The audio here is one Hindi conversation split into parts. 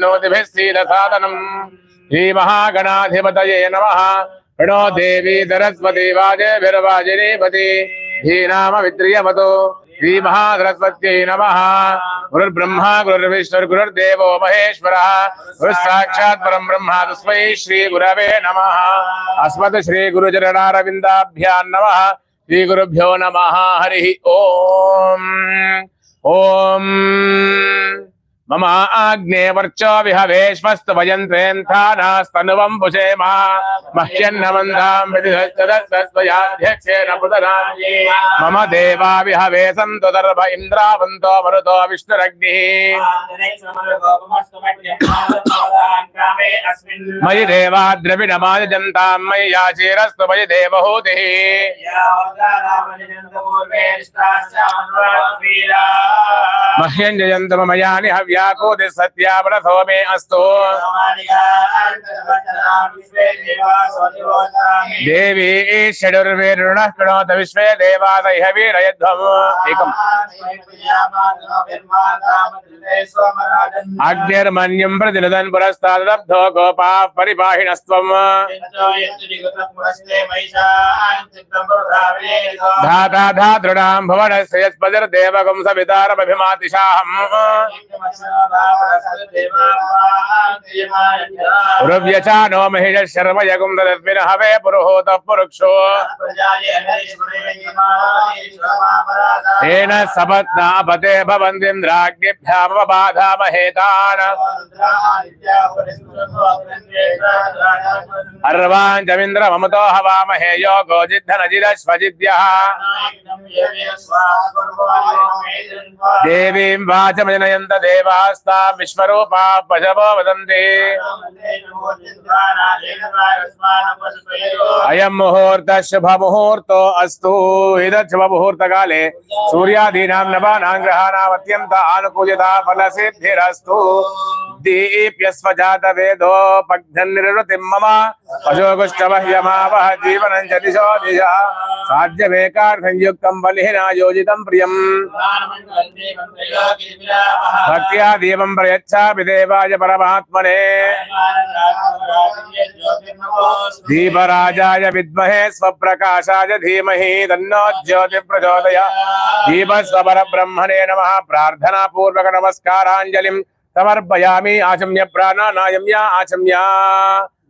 नोतिभिः सीदसादनम् श्रीमहागणाधिपतये नमः प्रणो देवी सरस्वती वाजेभिर्वाजिनीपति धीनाम विद्रियमतो श्रीमहासरस्वत्यै नमः गुरुर्ब्रह्मा गुरुर्विष्णुर् गुरुर्देवो महेश्वरः गुरुस्साक्षात् परं ब्रह्मा तस्मै श्रीगुरवे नमः अस्मत् श्रीगुरुचरणारविन्दाभ्यां नमः श्रीगुरुभ्यो नमः हरिः ॐ ॐ మమ ఆగ్నే వర్చో విహవేశ్వస్తు భయంత్రేన్థానాస్తనువం భుజేమ మహ్యన్నమందాం మమ దేవా విహవే సంతు దర్భ ఇంద్రావంతో మరుతో విష్ణురగ్ని మయి దేవా ద్రవిడమాజంతాం మయి యాచీరస్తు మయి దేవహూతి మహ్యంజయంతమయాని హవ్య मह्यं जयन्तु मम यानि हव्याकूति सत्यावरथो मे अस्तु देवी षडुर्वेरुणः कृणोत विश्वे देवादय वीरयध्वम् एकम् अग्निर्मन्यं प्रतिनुदन् पुरस्तादब्धो गोपाः परिपाहिणस्त्वम् धाता धातॄणां भुवनस्य यस्पतिर्देवकं सवितारमभिमातिशाहम् पुरुव्यचानो महिष शर्म यगुं ददस्मिन् हवे पुरुहूतः पुरुक्षो तेन सपत्नापते भवन्तीन्द्राग्निभ्यामबाधामहेतान् अर्वाञ्चमिन्द्रममतो हवामहे यो गोजिद्धनजिरश्वजिद्यः देवीं वाचमजनयन्त देवास्तां विश्वरूपा पशवो वदन्ति। अयं मुहूर्तः शुभमुहूर्तो अस्तु। एतत् शुभमुहूर्तकाले सूर्यादीनां नवानां ग्रहाणाम् अत्यन्त आनुकूल्यता फलसिद्धिरस्तु। दीप्यस्व जातवेदोपघ्ननिर्वृतिं मम। पशुकुष्ठमह्यमावह जीवनं च दिशो दिशा। साध्यमेकार्थं युक्तं बलिना योजितं प्रियम्। भक्त्या दीपं प्रयच्छापि देवाय परमात्मने। दीपराजाय विद्महे स्वप्रकाशाय धीमहि तन्नो ज्योति प्रचोदय दीपस्वपरब्रह्मणे नमः। प्रार्थनापूर्वक नमस्काराञ्जलिं समर्पयामि। आचम्य प्राणानायम्य आचम्य।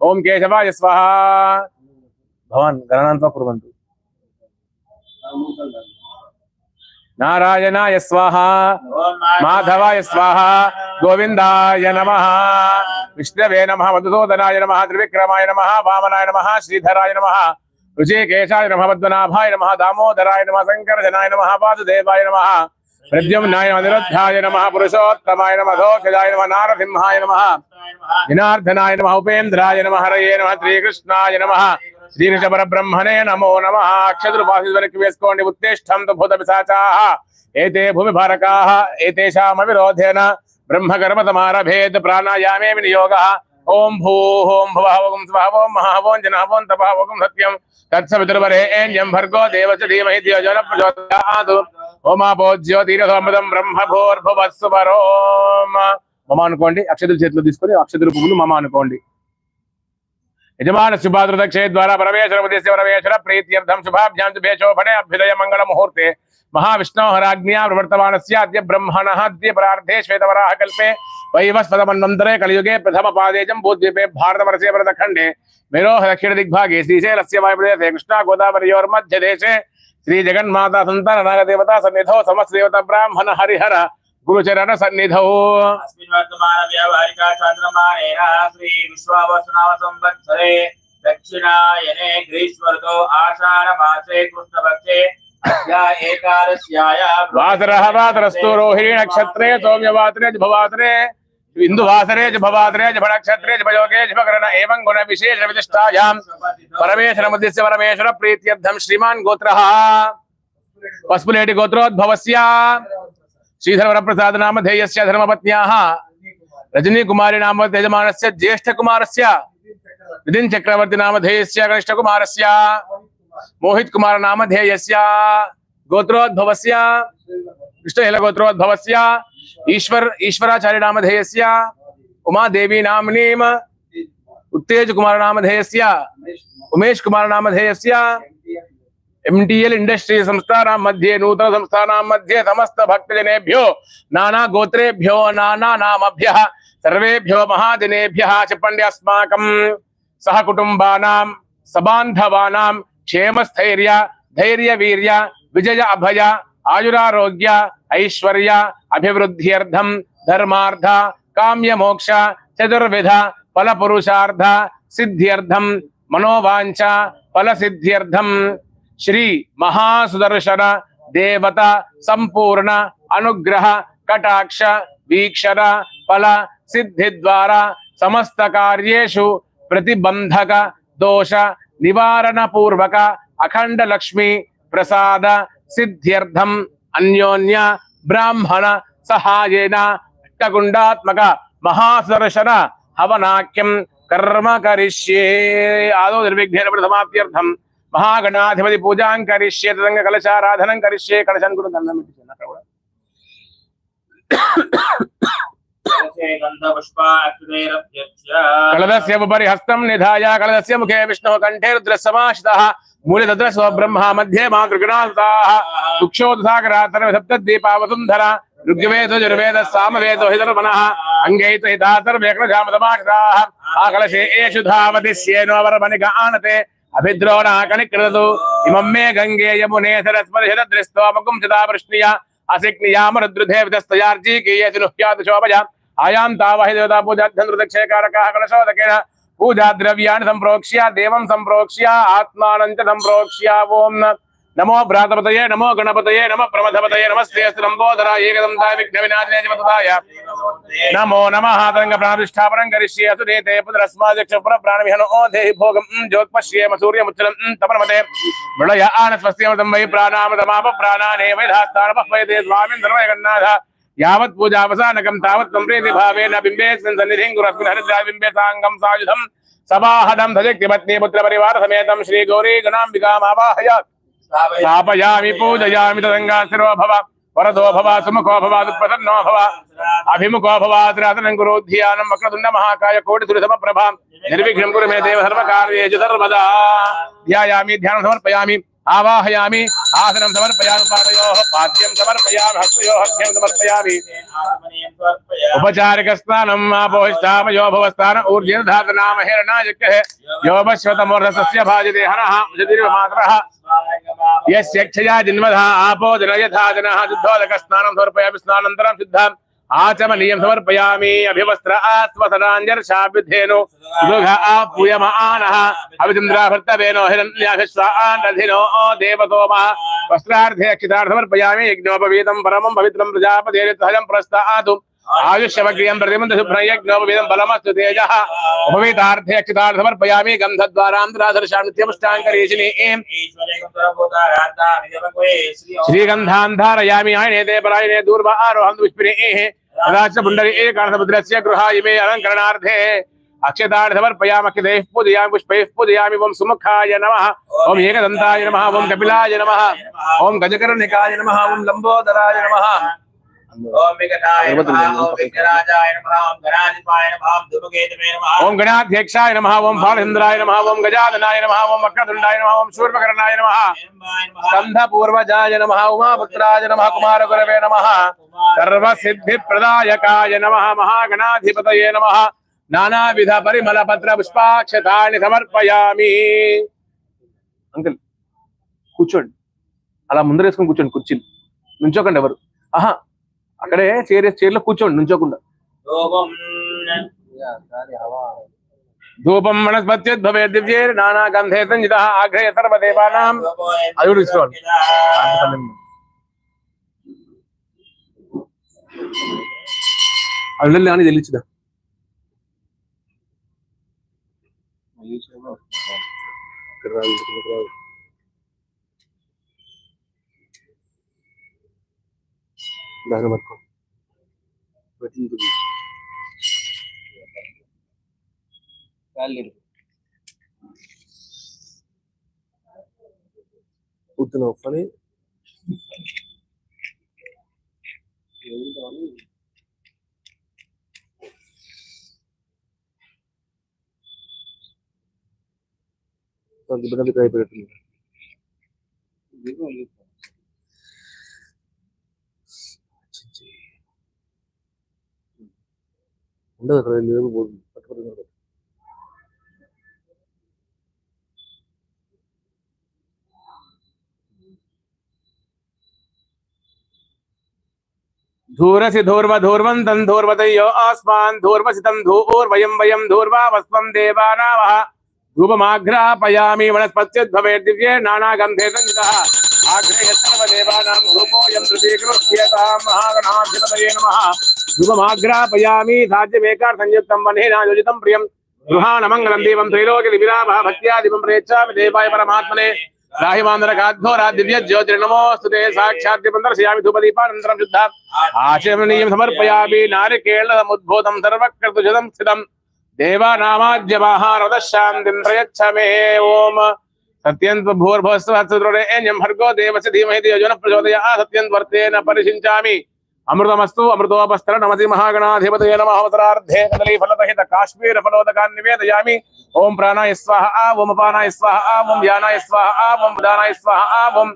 ॐ केशवाय स्वाहा। भवान् गणनान्त्वा कुर्वन्तु। నారాయణాయ స్వాహ. మాధవాయ స్వాహ. గోవిందాయ నమ. విష్ణవే నమ. మధుసూదనాయ నమ. త్రివిక్రమాయ నమ. వామనాయ నమ. శ్రీధరాయ నమ. ఋషికేశాయ నమ. పద్మనాభాయ నమ. దామోదరాయ నమ. శంకరజనాయ నమ. వాసుదేవాయ నమ. ప్రద్యుమ్నాయ అనిరుద్ధాయ నమ. పురుషోత్తమాయ నమ. దోషజాయ నమ. నారసింహాయ నమ. జనార్దనాయ నమ. ఉపేంద్రాయ నమ. హరయే నమ. శ్రీకృష్ణాయ నమ. శ్రీనిష బ్రహ్మణే నమో నమ అక్షతులు వాసి వేసుకోండి ఉత్తిష్టం భూత పిశాచా ఏతే భూమి భారకా ఏతేషామ విరోధేన బ్రహ్మకర్మతమారభేద్ ప్రాణాయామే వినియోగ ఓం భూ ఓం భవం స్వభావం మహావోం జనాభోం తపావగం సత్యం తత్సవితుర్వరేణ్యం భర్గో దేవచ ధీమహి ధియోజన ప్రచోదయాత్ ఓమాపో జ్యోతిరథోమృతం బ్రహ్మభోర్భువత్సువరోమ మమ అనుకోండి అక్షతులు చేతిలో తీసుకొని అక్షతులు పువ్వులు మమ అనుకోండి यजमान सुभाद्रत क्षय द्वारा परमेश्वर परमेश्वर प्रीत्यर्थम शुभाभ्याम शुभेशोभने अभ्युदय मंगल मुहूर्ते महाविष्णो महाविष्णोहराज्ञा प्रवर्तमान अद्य ब्रह्मण अद्य प्रार्थे श्वेतवराह कल्पे वैवस्वतमन्वंतरे कलियुगे प्रथम पादेजम भूद्वीपे भारतवर्षे प्रदखंडे मेरोह दक्षिण दिग्भागे श्रीशैलस्य वायुप्रदेशे कृष्णा गोदावरी मध्य गोदावरियोर्मध्यदेशे श्रीजगन्माता सन्ताननागदेवता सन्निधो समस्तदेवता ब्राह्मण हरिहर। गुरुचरण सन्निधौ। अस्मिन् वर्तमान व्यावहारिका चान्द्रमानेन श्री संवत्सरे दक्षिणायने आषाढमासे कृष्णपक्षे वासरः वासरस्तु रोहिणी नक्षत्रे सौम्यवासरे भवासरे बिन्दुवासरे भवासरे च भयोगे च भकरण एवं गुणविशेष विशिष्टायां। परमेश्वरमुद्दिश्य परमेश्वर प्रीत्यर्थं श्रीमान् गोत्रः। पस्पुलेटि गोत्रोद्भवस्य श्रीधरवर प्रसाद नाम धेय से धर्म पत् रजनी कुमारी नाम यजमान से ज्येष्ठ कुमार विदिन चक्रवर्ती नाम धेय से कनिष्ठ कुमार मोहित कुमार नाम धेय से गोत्रोद्भव कृष्णहलगोत्रोद्भव ईश्वर ईश्वराचार्य नाम धेय से उमा देवी नाम उत्तेज कुमार नाम धेय से उमेश कुमार नाम धेय से एम इंडस्ट्री संस्थान मध्ये नूत संस्थान मध्ये समस्त भक्तजनेभ्यो, नाना गोत्रेभ्यो, नाना नामभ्य, सर्वेभ्यो महाजनेभ्य चपंडे अस्माक सहकुटुंबा सबांधवा क्षेम स्थैर्य धैर्य वीर विजय अभय, आयुरारोग्य, ऐश्वर्य अभिवृद्ध्यर्थम धर्मार्थ काम्य मोक्ष चतुर्विध फल पुरुषार्थ सिद्ध्यर्थम मनोवांछा फल सिद्ध्यर्धम श्री महासुदर्शन देवता संपूर्ण अनुग्रह, कटाक्ष, वीक्षण, फल सिद्धि द्वारा समस्त कार्येषु प्रतिबंधक, दोष निवारण पूर्वक अखंड लक्ष्मी, प्रसाद, सिद्ध्यर्थम, अन्योन्य, ब्राह्मण, सहायेन अष्टकुंडात्मक महासुदर्शन हवनाक्यम कर्म करिष्ये। आदौ निर्विघ्नेन समाप्त्यर्थम మహాగణాధిపతి పూజాం కరిష్యే తదంగ కలశారాధనం కరిష్యే కలశాన్ని కూడా దండం పెట్టించాను అక్కడ కూడా. కళదస్య ఉపరి హస్తం నిధాయ కళదస్య ముఖే విష్ణు కంఠే రుద్ర సమాశిత మూలి తద్ర స్వబ్రహ్మ మధ్యే మాతృగణాతా వృక్షోద్ధాకరాతర సప్తీపా వసుంధర ఋగ్వేద జుర్వేద సామవేదో హితర్మణ అంగైత హితాతర్ ఆ కలశే ఏషు ధావతి స్యేనోవరమణి గానతే मे गङ्गे यमुने सरस्वतिशतदृष्टोमकुं सदा वृष्णिया असिक्नियामरुद्रुधे विधस्तयार्जीकीयति नुह्यात् शोभया। आयां तावहि देवता पूजाध्यन्तृदक्षयकारकः कलशोदकेन। पूजा द्रव्याणि सम्प्रोक्ष्य, देवं सम्प्रोक्ष्य, आत्मानं च सम्प्रोक्ष्य। నమో భ్రాతపతయే నమో గణపతయే నమ ప్రమథపతయే నమస్తే లంబోదరా ఏకదంతా విఘ్న వినాశనేజమతాయ నమో నమ తంగ ప్రాణాధిష్టాపనం కరిష్యే అసురేతే పునరస్మాధ్యక్ష పుర ప్రాణవిహనో దేహి భోగం జ్యోత్పశ్యేమ సూర్యముచ్చలం తపనమతే. మృళయ ఆన స్వస్యమృతం వై ప్రాణామృతమాప ప్రాణానే వైధాస్తానపహ్వయతే స్వామింద్రమయ గన్నాథ యావత్ పూజావసానకం తావత్ సంప్రీతి భావేన బింబేస్మిన్ సన్నిధిం గురస్మిన్ హరిద్రా బింబే సాంగం సాయుధం. సమాహనం ధజక్తి పత్ని పుత్ర పరివార సమేతం శ్రీ గౌరీ గణాంబికామావాహయాత్ स्थापयामि पूजयामि तदङ्गा स्थिरो भव वरदो भव सुमुखो भव दुःप्रसन्नो भव अभिमुखो भव त्रासनं कुरु ध्यानं वक्रतुण्ड महाकाय कोटिसुरसमप्रभां निर्विघ्नं कुरु मे देव सर्वकार्येषु सर्वदा। ध्यायामि ध्यानं समर्पयामि आवाहयामि आसनं समर्पयामि पादयोः पाद्यं समर्पयामि हस्तयोः अर्घ्यं समर्पयामि। उपचारिकस्नानम् आपोष्टामयो भवस्तान ऊर्जेन धातनाम हिरणायक्यः योपश्वतमूर्धस्य भाजते हनः उजतिर्मातरः। यस्य क्षया जिन्मधः आपो जन यथा जनः शुद्धोदकस्नानं समर्पयामि स्नानन्तरं आचमनीयं समर्पयामि। अभिवस्त्र सुगः आपूयमानः अभिचन्द्राभर्तवेनो देवसोमः वस्त्रार्थे अक्षितार्थ समर्पयामि यज्ञोपवीतं परमं पवित्रं प्रजापतेरित्वहजं प्रस्तातु आयुष्यवग्रियं प्रतिमन्त शुभ्रयज्ञोपवीतं बलमस्तु तेजः। उपवीतार्थे अक्षितार्थ समर्पयामि गन्धद्वारान्तराधर्षान्त्यपुष्टाङ्करीशिनी श्रीगन्धान् धारयामि आयने ते परायणे दूर्वा आरोहं विस्मिरेः तदाच पुण्डरी एकार्थभद्रस्य गृहाय अलङ्करणार्थे। अक्षतान् पूजयामि, पुष्पैः पूजयामि। ॐ सुमुखाय नमः। ॐ एकदन्ताय नमः। ॐ कपिलाय नमः। ॐ गजकर्णिकाय नमः। ॐ लम्बोदराय नमः। ఓం గణాధ్యక్షాయ నమ ఓం ఫాళేంద్రాయ నమ ఓం గజాననాయ నమ ఓం వక్రతుండాయ నమ ఓం శూర్పకర్ణాయ నమ స్కంధ పూర్వజాయ నమ ఉమాపుత్రాయ నమ కుమార గురవే నమ సర్వసిద్ధి ప్రదాయకాయ నమ మహాగణాధిపతయే నమ నానావిధ పరిమళ పత్ర పుష్పాక్షతాన్ని సమర్పయామి. అంకుల్ కూర్చోండి. అలా ముందరేసుకొని కూర్చోండి కుర్చీలు. నుంచోకండి ఎవరు. ఆహా అక్కడే చైర్ చైర్లో కూర్చోండి నుంచోకుండా. ధూపం వనస్పత్యుద్భవే దివ్యే నానా గంధే సంజిత ఆగ్రహ సర్వదేవానాం. అది కూడా తీసుకోండి అల్లు అని Dynamite Con. Waiting to be. Valid. Put an off on it. Try பண்ணிட்டு இருக்கேன் ఉండదు అక్కడ లేదు పోతుంది పట్టుకుంటున్నారు धूरसि धूर्वधूर्वन्तं धूर्वतयो अस्मान् धूर्वसितं धूर्वयं वयं धूर्वावस्वं देवानावः धूपमाघ्रापयामि वनस्पत्युद्भवे दिव्ये नानागन्धे सञ्जितः आघ्रेय सर्वदेवानां धूपोऽयं प्रतीकृत्यतां महागणाधिपतये नमः धूपमाघ्रापयामि साध्यमेकार्थसंयुक्तं वह्नेना योजितं प्रियं गृहाणमङ्गलं देवं त्रैलोक्यदिविरामः भक्त्यादिपं प्रेच्छामि देवाय परमात्मने। राहिमान्दरकाद्धोरा दिव्य ज्योतिर्नमोऽस्तु ते साक्षात् दर्शयामि అమృతమస్తు అమృతోపస్తర నమతి మహాగణాధిపతయ నమ. అవసరార్థే కదలీ ఫలరహిత కాశ్మీర ఫలోదకాన్ని నివేదయామి. ఓం ప్రాణాయ స్వాహ ఓం అపానాయ స్వాహ ఓం వ్యానాయ స్వాహ ఓం ఉదానాయ స్వాహ ఓం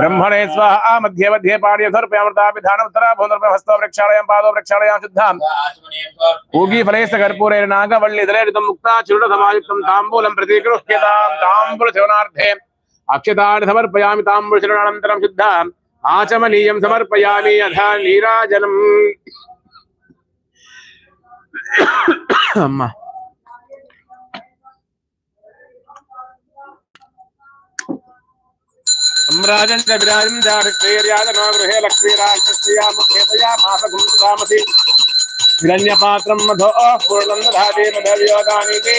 బ్రహ్మణే స్వాహ మధ్య మధ్య పాడ్యధర్ప్యామృతాభిధాన ఉత్తర భూందర్భ హస్తో వృక్షాలయం పాదో వృక్షాలయం శుద్ధాం. ఊగి ఫలేశ కర్పూరే నాగవల్లిదలేరితం ముక్తా చిరుడ సమాయుక్తం తాంబూలం ప్రతిగృహ్యతాం. తాంబూల శివనార్థే అక్షతాన్ని సమర్పయామి తాంబూల శిరణానంతరం శుద్ధాం. आचमनीयं समर्पयामि अथ नीराजनम्। अम्मा। सम्राजं च विराजं चारित्रेर्यादनो गृहे लक्ष्मीराक्षस्या मुखेतया मासगुंसुधामसि हिरण्यपात्रं मधो पूर्णं दधाति मधव्योदानीति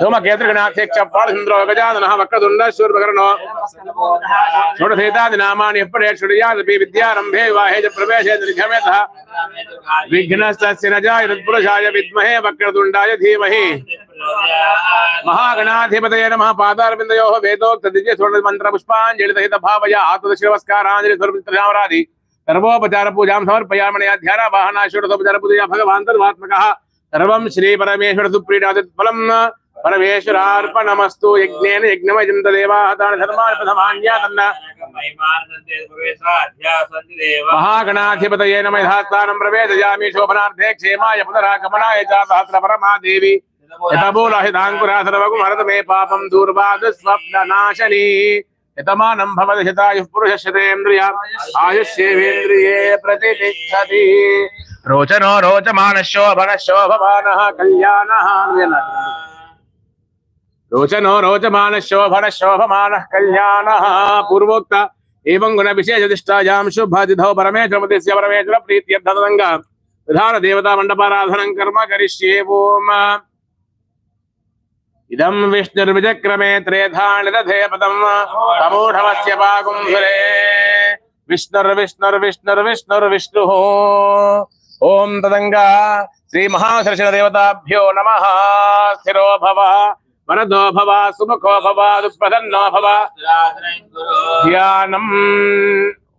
ధూమకేత్రిగణాఖ్యక్షపాదసుంద్రోగజాదనః వక్రదుండశ్వరభకరణో షోడశేతాదినామాని ఎప్పటేక్షుడియాదపి విద్యారంభే వివాహే చ ప్రవేశే నిర్ఘమేతః విఘ్నస్తస్య నజాయ హృత్పురుషాయ విద్మహే వక్రదుండాయ ధీమహి మహాగణాధిపతయ నమః పాదారవిందయోః వేదోక్త దివ్య స్వర్ణ మంత్ర పుష్పాంజలితహిత భావయ ఆతుదశిరవస్కారాంజలి స్వరమిత్రయామరాది సర్వోపచార పూజాం సమర్పయామణయ ధ్యాన వాహనాశ్వరతోపచార పూజయ భగవాన్ సర్వాత్మకः సర్వం శ్రీ పరమేశ్వర సుప్రీడాది परमेश्वरार्पणमस्तु यज्ञेन यज्ञमयं तदेवाः महागणाधिपतये नमः प्रवेशयामि शोभनार्थे क्षेमाय पुनरागमनाय च सहस्र परमादेवी। यतमूलहिताङ्कुरा सर्वगुं मे पापं दूर्वादस्वप्ननाशनी। यतमानं भवति हितायुः पुरुषशतेन्द्रिय आयुष्येवेन्द्रिये प्रतिष्ठति। रोचनो रोचमानः शोभनः शोभमानः कल्याणः। रोचनो रोचमानः, शोभन शोभमानः, कल्याण पूर्वोक्त। एवं गुण विशेषदिष्टायां शुभतिथौ परमेश्वरपतिस्य परमेश्वर प्रीत्यर्थतदङ्ग विधान देवता मण्डपाराधनं कर्म करिष्ये ओम्। इदं विष्णुर्विचक्रमे त्रेधानि दधे पदम् तमूढमस्य पागुंसुरे विष्णुर्विष्णुर्विष्णुर्विष्णुर्विष्णुः। ॐ तदङ्ग। श्रीमहासरस्वदेवताभ्यो नमः। स्थिरो भव। వరదో భవ సుముఖో భవ దుఃప్రసన్నో భవ. ధ్యానం.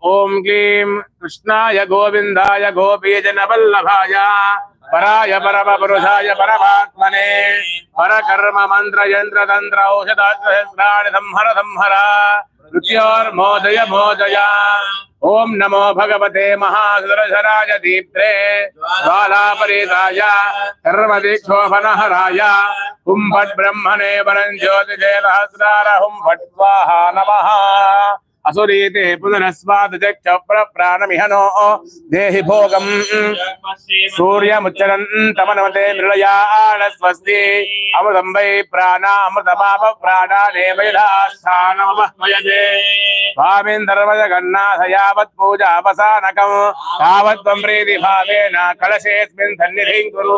ఓం క్లీం. కృష్ణాయ గోవిందాయ గోపీజన వల్లభాయ పరాయ పరమ పురుషాయ పరమాత్మనే. పరకర్మ మంత్ర యంత్ర తంత్ర ఔషధాగ్రహస్రాణి సంహర సంహర. మృత్యోర్మోదయ మోదయ. ఓం నమో భగవతే మహాసురధరాయ దీప్త్రే బాలాపరీతాయ సర్వదీక్షోభనహరాయ हुं फट् ब्रह्मणे वरं ज्योतिषे सहस्रार हुं फट् स्वाहा नमः అసురీతి పునరస్మాదక్షప్రాణమిహనో దేహి భోగం సూర్యముచ్చరన్ తమనమతే మృళయాణ స్వస్తి అమృతం వై ప్రాణామృతమాప ప్రాణానేవైధాస్థానమహ్మయతే స్వామిందర్వజ గన్నాథ యావత్ పూజాపసానకం తావత్వం ప్రీతి భావేన కలశేస్మిన్ సన్నిధిం కురు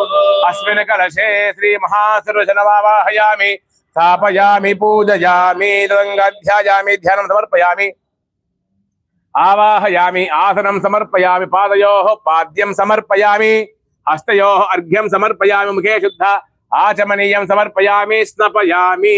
అస్మిన్ కలశే శ్రీ మహాసురుజనమావాహయామి स्थापयामि पूजयामि ध्वङ्गाध्यायामि ध्यानं समर्पयामि आवाहयामि आसनं समर्पयामि पादयोः पाद्यं समर्पयामि हस्तयोः अर्घ्यं समर्पयामि मुखे शुद्ध आचमनीयं समर्पयामि स्नपयामि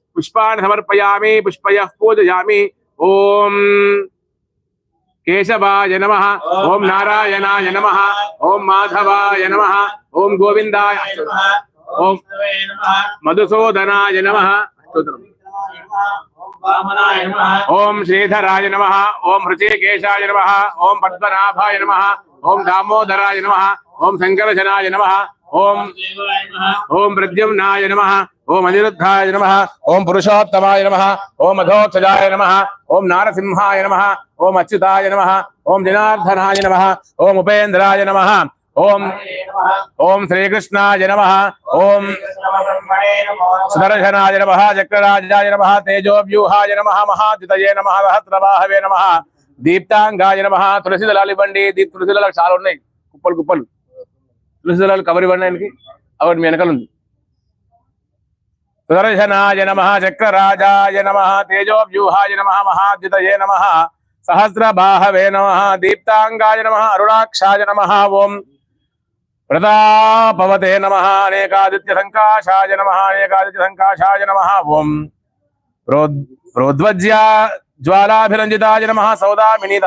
అక్షతాన్ పుష్పాన్ని సమర్పయామి పుష్పయ పూజయామి. ఓం కేశవాయ నమ ఓం నారాయణాయ నమ ఓం మాధవాయ నమ ఓం గోవిందాయ ఓం మధుసూదనాయ నమ. ఓం శ్రీధరాయ నమ ఓం హృషికేశాయ నమ ఓం పద్మనాభాయ నమ ఓం దామోదరాయ నమ ఓం శంకరజనాయ నమ ఓం ఓం ప్రద్యుమ్నాయ నమ ఓం అనిరుద్ధాయ నమ ఓం పురుషోత్తమాయ నమ ఓం అధోక్షజాయ నమ ఓం నారసింహాయ నమ ఓం అచ్యుతాయ నమ ఓం జనార్దనాయ నమ ఓం ఉపేంద్రాయ నమ ఓం ఓం శ్రీకృష్ణాయ నమ ఓం సుదర్శనాయ నమ చక్రరాజాయ నమ తేజోవ్యూహాయ నమ మహాద్యుతయే నమ సహస్రబాహవే నమ దీప్తాంగాయ నమ తులసి దళాలు ఇవ్వండి దీప్ తులసి దళాలు చాలా ఉన్నాయి కుప్పలు కుప్పలు తులసి దళాలు కవర్ ఇవ్వండి ఆయనకి అవన్నీ మీ వెనకాల ఉంది. సుదర్శనాయ నమ చక్రరాజాయ నమ తేజోవ్యూహాయ నమ మహాద్యుతయే నమ సహస్రబాహవే నమ దీప్తాంగాయ నమ అరుణాక్షాయ నమ ఓం ప్రతాపవతే నమ అనేకాదిత్య సంకాశాయ నమ అనేకాదిత్య సంకాశాయ నమ ఓం ప్రోద్ ప్రోద్వజ్య జ్వాలాభిరంజితాయ నమ సౌదామిని